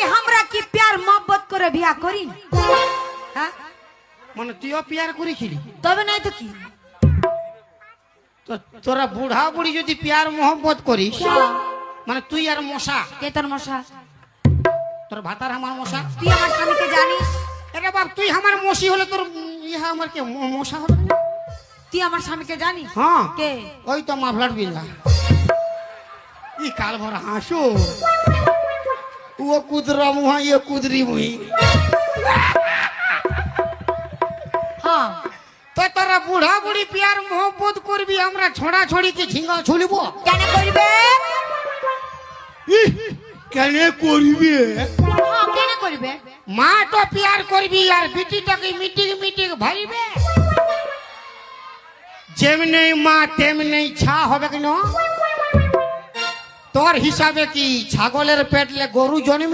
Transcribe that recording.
তাহলে আমরা কি প্যার মহব্বত করে বিয়া করি? হ্যাঁ? মানে তুইও পিয়ার করেছিলি? তবে নাই তো কি? তোরা বুড়া বুড়ি যদি পিয়ার মোহব্বত করিস। মানে তুই আর মশা? কে তোর মশা? তোর ভাতার আমার মশা? তুই আমার স্বামীকে জানিস? এটা বাপ তুই আমার মশি হলে তোর ইহা আমার কে মশা হবে তুই আমার স্বামীকে জানিস? হ্যাঁ। কে? ওই তো মাফলার বিলা ই কাল ভর হাসো। ও কুদরা মুহা ইয়ে কুদরি মুহি। হ্যাঁ। তো তোরা বুড়া বুড়ি পিয়ার মোহব্বত করবি আমরা ছড়া ছড়িকে ঝিঙ্গা ছুলিব কেন করবে? কেন করবি? হ্যাঁ কেন করবে? মা তো পিয়ার করবি আর বিটিটাকে মিটিং মিটিং ভাইবে। যেমনি মা তেমনি ছা হবে কেন? তোর হিসাবে কি ছাগলের পেটলে গরু জন্মি?